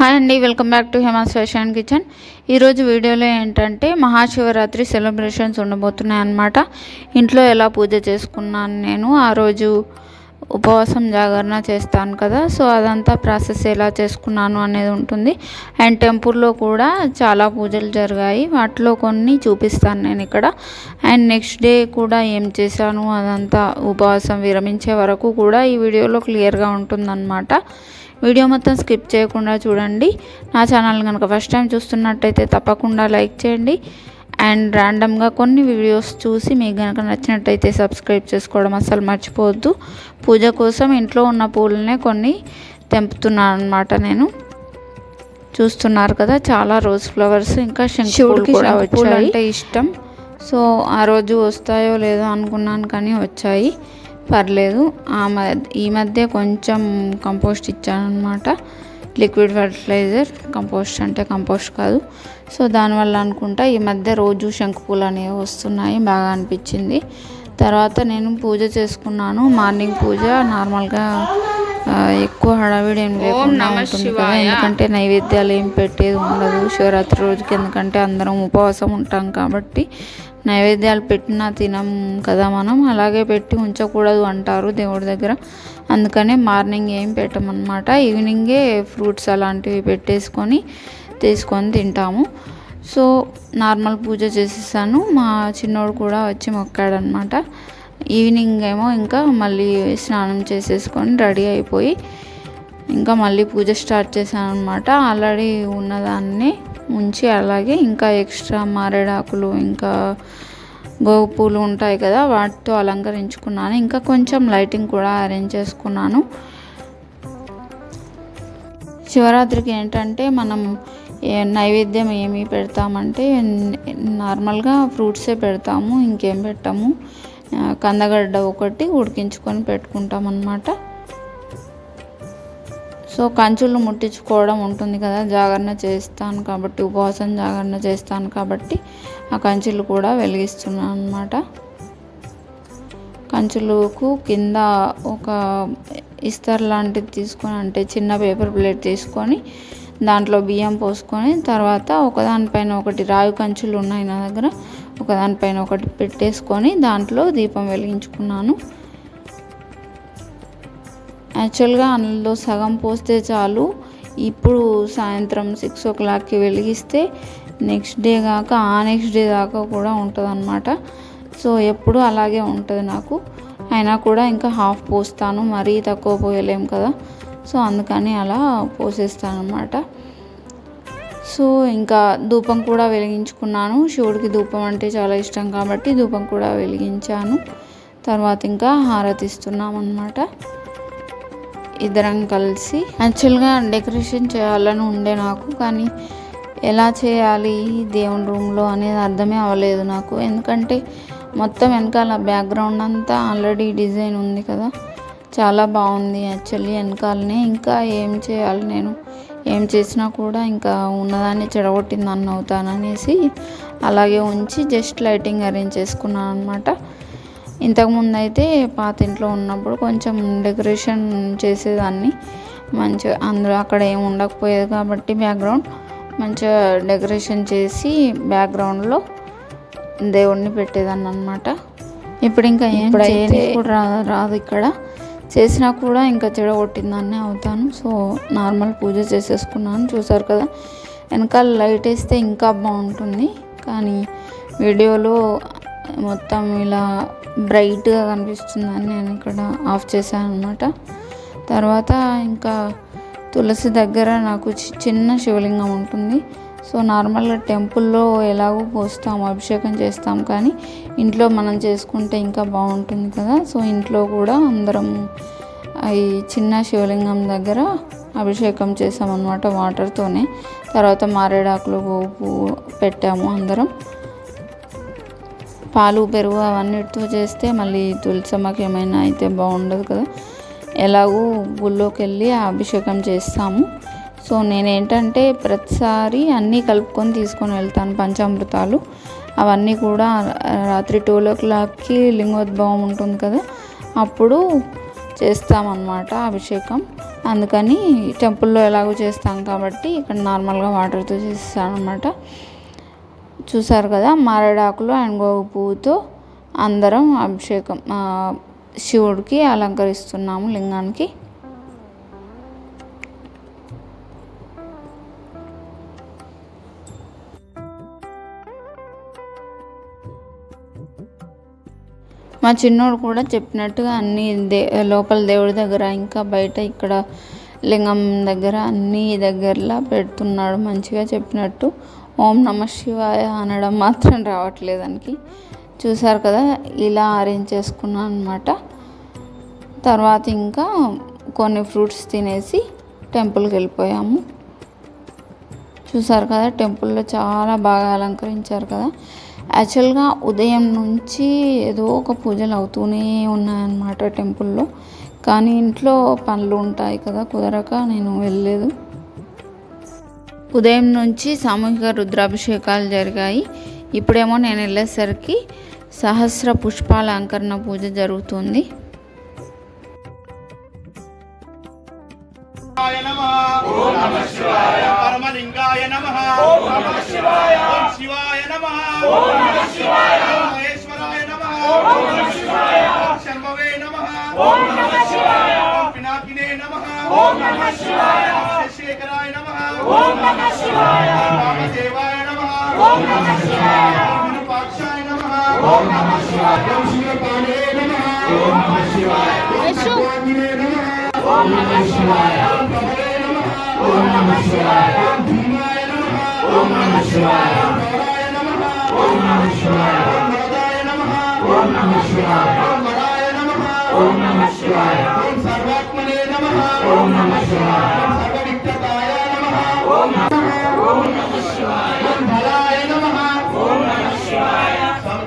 Hi అండి welcome back to Hema's fashion kitchen. ఈరోజు వీడియోలో ఏంటంటే మహాశివరాత్రి సెలబ్రేషన్స్ ఉండబోతున్నాయి అన్నమాట ఇంట్లో ఎలా పూజ చేసుకున్నాను నేను ఆ రోజు ఉపవాసం జాగరణ చేస్తాను కదా సో అదంతా ప్రాసెస్ ఎలా చేసుకున్నాను అనేది ఉంటుంది. అండ్ టెంపుల్లో కూడా చాలా పూజలు జరిగాయి వాటిలో కొన్ని చూపిస్తాను నేను ఇక్కడ. అండ్ నెక్స్ట్ డే కూడా ఏం చేశాను అదంతా ఉపవాసం విరమించే వరకు కూడా ఈ వీడియోలో క్లియర్గా ఉంటుందన్నమాట. వీడియో మొత్తం స్కిప్ చేయకుండా చూడండి. నా ఛానల్ కనుక ఫస్ట్ టైం చూస్తున్నట్టయితే తప్పకుండా లైక్ చేయండి. అండ్ ర్యాండమ్గా కొన్ని వీడియోస్ చూసి మీకు కనుక నచ్చినట్టయితే సబ్స్క్రైబ్ చేసుకోవడం అస్సలు మర్చిపోవద్దు. పూజ కోసం ఇంట్లో ఉన్న పూలనే కొన్ని తెంపుతున్నాను అనమాట నేను. చూస్తున్నారు కదా చాలా రోజ్ ఫ్లవర్స్ ఇంకా వచ్చాయి. అంటే ఇష్టం. సో ఆ రోజు వస్తాయో లేదో అనుకున్నాను కానీ వచ్చాయి. పర్లేదు. ఆ ఈ మధ్య కొంచెం కంపోస్ట్ ఇచ్చానమాట లిక్విడ్ ఫర్టిలైజర్ కంపోస్ట్ అంటే కంపోస్ట్ కాదు. సో దానివల్ల అనుకుంటా ఈ మధ్య రోజు శంకుపూలు అనేవి వస్తున్నాయి బాగా అనిపించింది. తర్వాత నేను పూజ చేసుకున్నాను. మార్నింగ్ పూజ నార్మల్గా ఎక్కువ హడావిడి ఏం లేకుండా ఉంటుంది కదా. ఎందుకంటే నైవేద్యాలు ఏం పెట్టేది ఉండదు. శివరాత్రి రోజుకి ఎందుకంటే అందరం ఉపవాసం ఉంటాం కాబట్టి నైవేద్యాలు పెట్టినా తినం కదా మనం. అలాగే పెట్టి ఉంచకూడదు అంటారు దేవుడి దగ్గర. అందుకనే మార్నింగ్ ఏం పెట్టమన్నమాట. ఈవినింగే ఫ్రూట్స్ అలాంటివి పెట్టేసుకొని తీసుకొని తింటాము. సో నార్మల్ పూజ చేసేసాను. మా చిన్నోడు కూడా వచ్చి మొక్కాడనమాట ఈవినింగ్ ఏమో ఇంకా మళ్ళీ స్నానం చేసేసుకొని రెడీ అయిపోయి ఇంకా మళ్ళీ పూజ స్టార్ట్ చేశాను అనమాట ఆల్రెడీ ఉన్నదాన్ని ఉంచి అలాగే ఇంకా ఎక్స్ట్రా మారేడాకులు ఇంకా గోగు పూలు ఉంటాయి కదా వాటితో అలంకరించుకున్నాను. ఇంకా కొంచెం లైటింగ్ కూడా అరేంజ్ చేసుకున్నాను. శివరాత్రికి ఏంటంటే మనం నైవేద్యం ఏమి పెడతామంటే నార్మల్గా ఫ్రూట్సే పెడతాము ఇంకేం పెట్టాము. కందగడ్డ ఒకటి ఉడికించుకొని పెట్టుకుంటాం అన్నమాట సో కంచులు ముట్టించుకోవడం ఉంటుంది కదా జాగరణ చేస్తాను కాబట్టి ఉపవాసం జాగరణ చేస్తాను కాబట్టి ఆ కంచులు కూడా వెలిగిస్తున్నాను అనమాట కంచులకు కింద ఒక ఇస్తర్ లాంటిది తీసుకొని అంటే చిన్న పేపర్ ప్లేట్ తీసుకొని దాంట్లో బియ్యం పోసుకొని తర్వాత ఒకదానిపైన ఒకటి రాయి కంచులు ఉన్నాయి నా దగ్గర ఒకదానిపైన ఒకటి పెట్టేసుకొని దాంట్లో దీపం వెలిగించుకున్నాను. యాక్చువల్గా అందులో సగం పోస్తే చాలు. ఇప్పుడు సాయంత్రం సిక్స్ ఓ క్లాక్కి వెలిగిస్తే నెక్స్ట్ డే కాక ఆ నెక్స్ట్ డే దాకా కూడా ఉంటుంది అనమాట సో ఎప్పుడు అలాగే ఉంటుంది నాకు. అయినా కూడా ఇంకా హాఫ్ పోస్తాను మరీ తక్కువ పోయలేం కదా. సో అందుకని అలా పోసేస్తాను అనమాట సో ఇంకా ధూపం కూడా వెలిగించుకున్నాను. శివుడికి ధూపం అంటే చాలా ఇష్టం కాబట్టి ధూపం కూడా వెలిగించాను. తర్వాత ఇంకా హారతిస్తున్నాం అనమాట ఇద్దరం కలిసి యాక్చువల్గా డెకరేషన్ చేయాలని ఉండే నాకు కానీ ఎలా చేయాలి దేవుని రూమ్లో అనేది అర్థమే అవ్వలేదు నాకు. ఎందుకంటే మొత్తం వెనకాల బ్యాక్గ్రౌండ్ అంతా ఆల్రెడీ డిజైన్ ఉంది కదా. చాలా బాగుంది యాక్చువల్లీ వెనకాలనే. ఇంకా ఏం చేయాలి నేను? ఏం చేసినా కూడా ఇంకా ఉన్నదాన్ని చెడగొట్టింది అన్న అవుతాననేసి అలాగే ఉంచి జస్ట్ లైటింగ్ అరేంజ్ చేసుకున్నాను అనమాట ఇంతకుముందు అయితే పాత ఇంట్లో ఉన్నప్పుడు కొంచెం డెకరేషన్ చేసేదాన్ని. మంచిగా అందులో అక్కడ ఏమి ఉండకపోయేది కాబట్టి బ్యాక్గ్రౌండ్ మంచిగా డెకరేషన్ చేసి బ్యాక్గ్రౌండ్లో దేవుడిని పెట్టేదాన్ని అనమాట ఇప్పుడు ఇంకా ఏం కూడా రాదు ఇక్కడ. చేసినా కూడా ఇంకా చెడగొట్టిందాన్ని అవుతాను. సో నార్మల్ పూజ చేసేసుకున్నాను. చూసారు కదా? వెనకాల లైట్ వేస్తే ఇంకా బాగుంటుంది. కానీ వీడియోలో మొత్తం ఇలా బ్రైట్గా కనిపిస్తుందని నేను ఇక్కడ ఆఫ్ చేశాను అనమాట తర్వాత ఇంకా తులసి దగ్గర నాకు చిన్న శివలింగం ఉంటుంది. సో నార్మల్గా టెంపుల్లో ఎలాగో పోస్తాం అభిషేకం చేస్తాం కానీ ఇంట్లో మనం చేసుకుంటే ఇంకా బాగుంటుంది కదా. సో ఇంట్లో కూడా అందరం ఈ చిన్న శివలింగం దగ్గర అభిషేకం చేసామన్నమాట వాటర్తోనే. తర్వాత మారేడాకులు గోపు పెట్టాము అందరం. పాలు పెరుగు అవన్నిటితో చేస్తే మళ్ళీ తులసమ్మకి ఏమైనా అయితే బాగుండదు కదా. ఎలాగూ గుళ్ళోకి వెళ్ళి అభిషేకం చేస్తాము. సో నేనేంటంటే ప్రతిసారి అన్నీ కలుపుకొని తీసుకొని వెళ్తాను పంచామృతాలు. అవన్నీ కూడా రాత్రి టూ ఓ క్లాక్కి లింగోద్భవం ఉంటుంది కదా. అప్పుడు చేస్తామన్నమాట అభిషేకం. అందుకని టెంపుల్లో ఎలాగో చేస్తాం కాబట్టి ఇక్కడ నార్మల్గా వాటర్తో చేస్తాను అనమాట చూసారు కదా మారేడాకులు అండ్ గోగు పువ్వుతో అందరం అభిషేకం శివుడికి అలంకరిస్తున్నాము లింగానికి. మా చిన్నోడు కూడా చెప్పినట్టుగా అన్ని దే లోపల దేవుడి దగ్గర ఇంకా బయట ఇక్కడ లింగం దగ్గర అన్ని దగ్గరలా పెడుతున్నాడు మంచిగా చెప్పినట్టు. ఓం నమ శివాయ అనడం మాత్రం రావట్లేదు దానికి చూసారు కదా ఇలా అరేంజ్ చేసుకున్నాను అనమాట తర్వాత ఇంకా కొన్ని ఫ్రూట్స్ తినేసి టెంపుల్కి వెళ్ళిపోయాము. చూసారు కదా టెంపుల్లో చాలా బాగా అలంకరించారు కదా. యాక్చువల్గా ఉదయం నుంచి ఏదో ఒక పూజలు అవుతూనే ఉన్నాయన్నమాట టెంపుల్లో. కానీ ఇంట్లో పనులు ఉంటాయి కదా కుదరక నేను వెళ్ళలేదు. ఉదయం నుంచి సామూహిక రుద్రాభిషేకాలు జరిగాయి. ఇప్పుడేమో నేను వెళ్ళేసరికి సహస్ర పుష్పాల అలంకరణ పూజ జరుగుతుంది. పరమలింగాయ నమ. ఓం నమ. శివాయ ఓం శివాయ. మహేశ్వరాయ పినాకినే శశేఖరాయ నమ ఓం నమ శివాయ ఓం వామదేవాయ నమ ఓం నమ శివాయ ఓం విరూపాక్షాయ నమ ఓం నమ శివాయ ఓం శివపాణే నమ ఓం నమ శివాయ ఓం సర్వాంగినే నమ ఓం నమ శివాయ ఓం ప్రభవే నమ ఓం నమ శివాయ ఓం భీమాయ నమ ఓం నమ శివాయ ఓం గౌరాయ నమ ఓం నమ శివాయ ఓం వరదాయ నమ ఓం నమ శివాయ ఓం వరాయ నమ ఓం నమ శివాయ ఓం సర్వాత్మనే నమ ఓం నమ శివాయ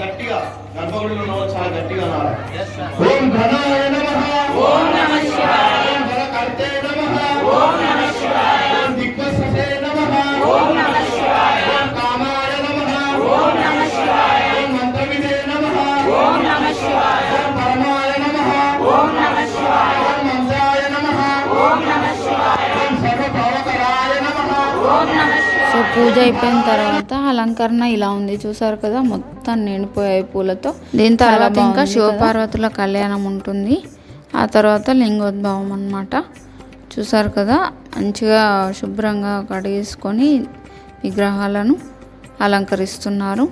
గట్టిగా గర్భగుడిలో చాలా గట్టిగా ఓం ఘనాయ నమ ఓం నమ సో పూజ అయిపోయిన తర్వాత అలంకరణ ఇలా ఉంది. చూసారు కదా? మొత్తం నిండిపోయాయి పూలతో. దీని తర్వాత ఇంకా శివపార్వతుల కళ్యాణం ఉంటుంది. ఆ తర్వాత లింగోద్భవం అన్నమాట. చూసారు కదా? మంచిగా శుభ్రంగా కడిగేసుకొని విగ్రహాలను అలంకరిస్తున్నారు.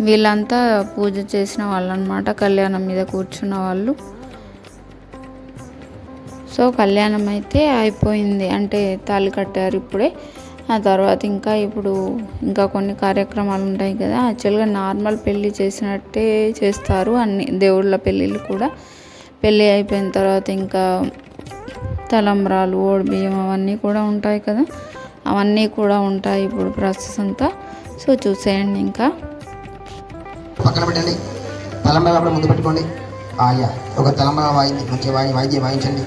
వీళ్ళంతా పూజ చేసిన వాళ్ళు అనమాట కళ్యాణం మీద కూర్చున్న వాళ్ళు. సో కళ్యాణం అయితే అయిపోయింది. అంటే తాళి కట్టారు ఇప్పుడే. ఆ తర్వాత ఇంకా ఇప్పుడు ఇంకా కొన్ని కార్యక్రమాలు ఉంటాయి కదా. యాక్చువల్గా నార్మల్ పెళ్ళి చేసినట్టే చేస్తారు. అన్ని దేవుళ్ళ పెళ్ళిళ్ళు కూడా. పెళ్ళి అయిపోయిన తర్వాత ఇంకా తలంబ్రాలు ఓడి బియ్యం అవన్నీ కూడా ఉంటాయి కదా. అవన్నీ కూడా ఉంటాయి ఇప్పుడు ప్రాసెస్ అంతా. సో చూసేయండి ఇంకా. పక్కన పెట్టండి. తలంబర అప్పుడు ముందు పెట్టుకోండి. ఆయా ఒక తలంబర వాయింది. మంచిగా వాయి వాయిద్యం వాయించండి.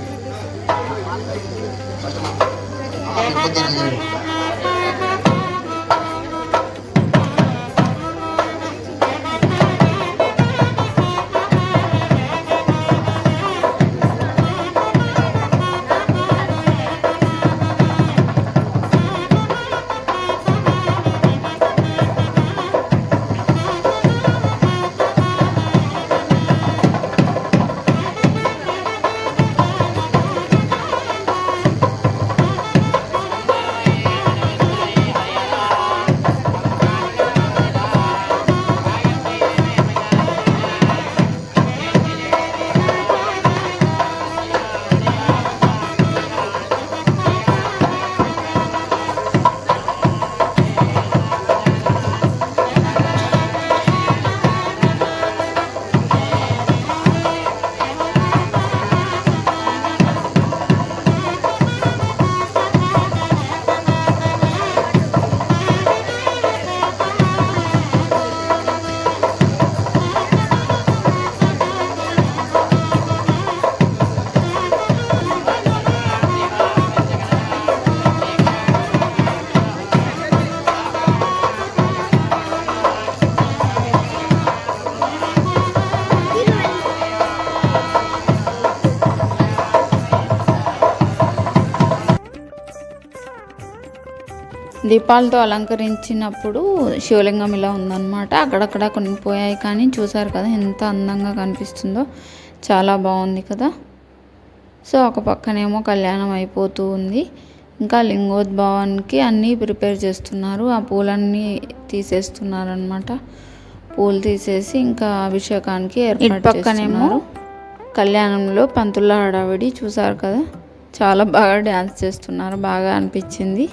దీపాలతో అలంకరించినప్పుడు శివలింగం ఇలా ఉందన్నమాట. అక్కడక్కడ కొన్ని పోయాయి కానీ చూసారు కదా ఎంత అందంగా కనిపిస్తుందో. చాలా బాగుంది కదా. సో ఒక పక్కనేమో కళ్యాణం అయిపోతూ ఉంది. ఇంకా లింగోద్భవానికి అన్నీ ప్రిపేర్ చేస్తున్నారు. ఆ పూలన్నీ తీసేస్తున్నారు అనమాట పూలు తీసేసి ఇంకా అభిషేకానికి ఏర్పాటు పక్కనేమో కళ్యాణంలో పంతుల హడావిడి చూసారు కదా. చాలా బాగా డ్యాన్స్ చేస్తున్నారు. బాగా అనిపించింది.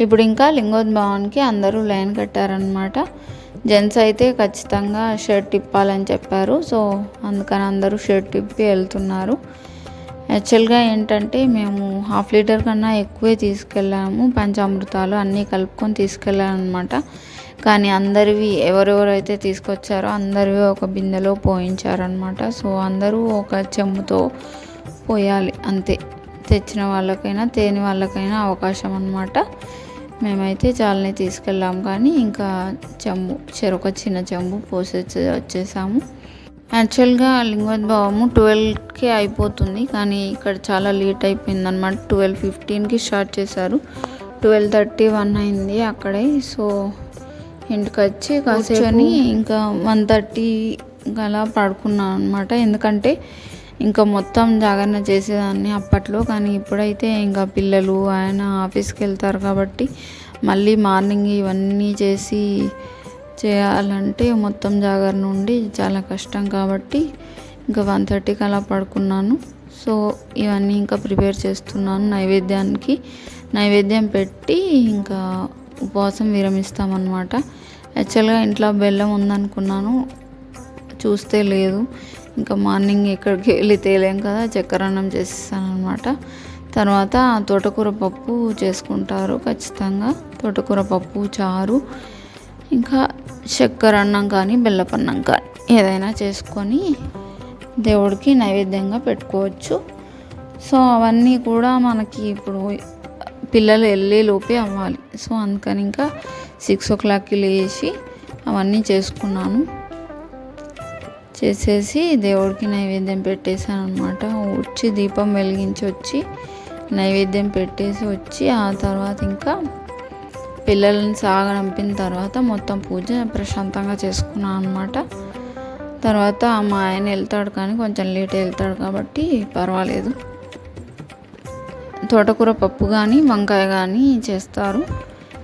ఇప్పుడు ఇంకా లింగోద్భవానికి అందరూ లైన్ కట్టారనమాట జెంట్స్ అయితే ఖచ్చితంగా షర్ట్ తిప్పాలని చెప్పారు. సో అందుకని అందరూ షర్ట్ తిప్పి వెళ్తున్నారు. యాక్చువల్గా ఏంటంటే మేము హాఫ్ లీటర్ కన్నా ఎక్కువే తీసుకెళ్ళాము. పంచామృతాలు అన్నీ కలుపుకొని తీసుకెళ్ళామన్నమాట కానీ అందరివి ఎవరెవరైతే తీసుకొచ్చారో అందరివి ఒక బిందెలో పోయించారనమాట సో అందరూ ఒక చెంబుతో పోయాలి. అంతే. తెచ్చిన వాళ్ళకైనా తేని వాళ్ళకైనా అవకాశం అనమాట మేమైతే చాలానే తీసుకెళ్ళాము కానీ ఇంకా చెంబు చెరొక చిన్న చెంబు పోసి వచ్చేసాము. యాక్చువల్గా లింగోద్భవము ట్వెల్వ్కి అయిపోతుంది కానీ ఇక్కడ చాలా లేట్ అయిపోయింది అనమాట ట్వెల్వ్ ఫిఫ్టీన్కి స్టార్ట్ చేశారు. ట్వెల్వ్ థర్టీ వన్ అయింది అక్కడే. సో ఇంటికి వచ్చి కాసేపని ఇంకా వన్ థర్టీ అలా పడుకున్నాను అనమాట ఎందుకంటే ఇంకా మొత్తం జాగరణ చేసేదాన్ని అప్పట్లో. కానీ ఇప్పుడైతే ఇంకా పిల్లలు ఆయన ఆఫీస్కి వెళ్తారు కాబట్టి మళ్ళీ మార్నింగ్ ఇవన్నీ చేసి చేయాలంటే మొత్తం జాగరణ ఉండి చాలా కష్టం కాబట్టి ఇంకా వన్ థర్టీకి అలా పడుకున్నాను. సో ఇవన్నీ ఇంకా ప్రిపేర్ చేస్తున్నాను నైవేద్యానికి. నైవేద్యం పెట్టి ఇంకా ఉపవాసం విరమిస్తామన్నమాట. యాక్చువల్గా ఇంట్లో బెల్లం ఉందనుకున్నాను. చూస్తే లేదు. ఇంకా మార్నింగ్ ఎక్కడికి వెళ్ళి తేలేం కదా చక్కెర అన్నం చేసేసాను అనమాట తర్వాత తోటకూర పప్పు చేసుకుంటారు ఖచ్చితంగా. తోటకూర పప్పు చారు ఇంకా చక్కెర అన్నం కానీ బెల్లపన్నం కానీ ఏదైనా చేసుకొని దేవుడికి నైవేద్యంగా పెట్టుకోవచ్చు. సో అవన్నీ కూడా మనకి ఇప్పుడు పిల్లలు వెళ్ళే లోపే అవ్వాలి. సో అందుకని ఇంకా సిక్స్ ఓ క్లాక్కి లేచి అవన్నీ చేసుకున్నాను. చేసేసి దేవుడికి నైవేద్యం పెట్టేశాను అనమాట వచ్చి దీపం వెలిగించి వచ్చి నైవేద్యం పెట్టేసి వచ్చి ఆ తర్వాత ఇంకా పిల్లల్ని సాగనంపిన తర్వాత మొత్తం పూజ ప్రశాంతంగా చేసుకున్నాను అనమాట తర్వాత మా ఆయన వెళ్తాడు కానీ కొంచెం లేట్ వెళ్తాడు కాబట్టి పర్వాలేదు. తోటకూర పప్పు కానీ వంకాయ కానీ చేస్తారు.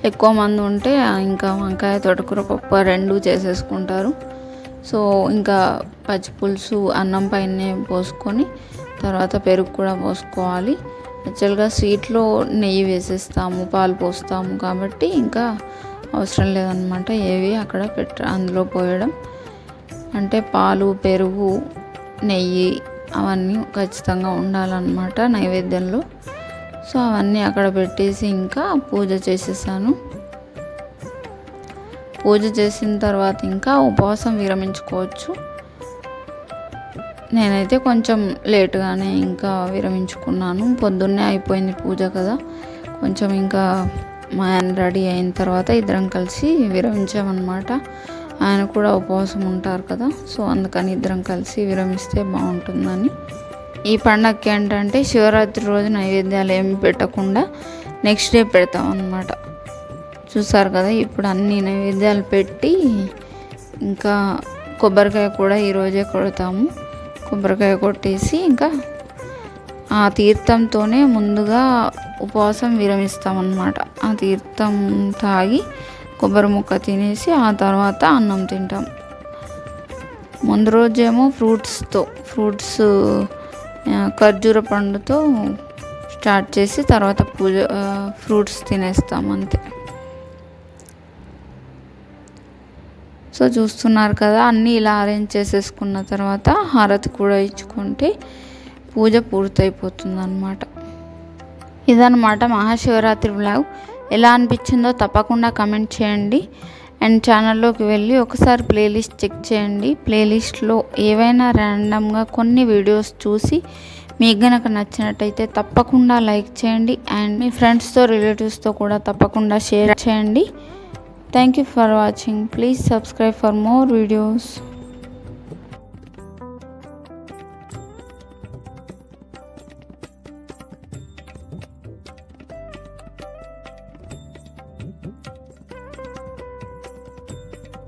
ఎక్కువ మంది ఉంటే ఇంకా వంకాయ తోటకూర పప్పు రెండు చేసేసుకుంటారు. సో ఇంకా పచ్చి పులుసు అన్నం పైనే పోసుకొని తర్వాత పెరుగు కూడా పోసుకోవాలి. యాక్చువల్గా స్వీట్లో నెయ్యి వేసేస్తాము పాలు పోస్తాము కాబట్టి ఇంకా అవసరం లేదనమాట ఏవి అక్కడ పెట్ట అందులో పోయడం. అంటే పాలు పెరుగు నెయ్యి అవన్నీ ఖచ్చితంగా ఉండాలన్నమాట నైవేద్యంలో. సో అవన్నీ అక్కడ పెట్టేసి ఇంకా పూజ చేసేసాను. పూజ చేసిన తర్వాత ఇంకా ఉపవాసం విరమించుకోవచ్చు. నేనైతే కొంచెం లేటుగానే ఇంకా విరమించుకున్నాను. పొద్దున్నే అయిపోయింది పూజ కదా. కొంచెం ఇంకా మా ఆయన రెడీ అయిన తర్వాత ఇద్దరం కలిసి విరమించామన్నమాట. ఆయన కూడా ఉపవాసం ఉంటారు కదా సో అందుకని ఇద్దరం కలిసి విరమిస్తే బాగుంటుందని. ఈ పండగకి ఏంటంటే శివరాత్రి రోజు నైవేద్యాలు ఏమి పెట్టకుండా నెక్స్ట్ డే పెడతాం అన్నమాట చూసారు కదా ఇప్పుడు అన్ని నైవేద్యాలు పెట్టి ఇంకా కొబ్బరికాయ కూడా ఈరోజే కొడతాము. కొబ్బరికాయ కొట్టేసి ఇంకా ఆ తీర్థంతోనే ముందుగా ఉపవాసం విరమిస్తామన్నమాట. ఆ తీర్థం తాగి కొబ్బరి ముక్క తినేసి ఆ తర్వాత అన్నం తింటాం. ముందు రోజేమో ఫ్రూట్స్తో ఫ్రూట్స్ ఖర్జూర పండుతో స్టార్ట్ చేసి తర్వాత పూజ ఫ్రూట్స్ తినేస్తాం అంతే. సో చూస్తున్నారు కదా అన్నీ ఇలా అరేంజ్ చేసేసుకున్న తర్వాత హారతి కూడా ఇచ్చుకుంటే పూజ పూర్తయిపోతుంది అనమాట ఇదన్నమాట మహాశివరాత్రి బ్లాగ్ ఎలా అనిపించిందో తప్పకుండా కమెంట్ చేయండి. అండ్ ఛానల్లోకి వెళ్ళి ఒకసారి ప్లేలిస్ట్ చెక్ చేయండి. ప్లేలిస్ట్లో ఏవైనా ర్యాండమ్గా కొన్ని వీడియోస్ చూసి మీకు గనక నచ్చినట్టయితే తప్పకుండా లైక్ చేయండి. అండ్ మీ ఫ్రెండ్స్తో రిలేటివ్స్తో కూడా తప్పకుండా షేర్ చేయండి. Thank you for watching. Please subscribe for more videos.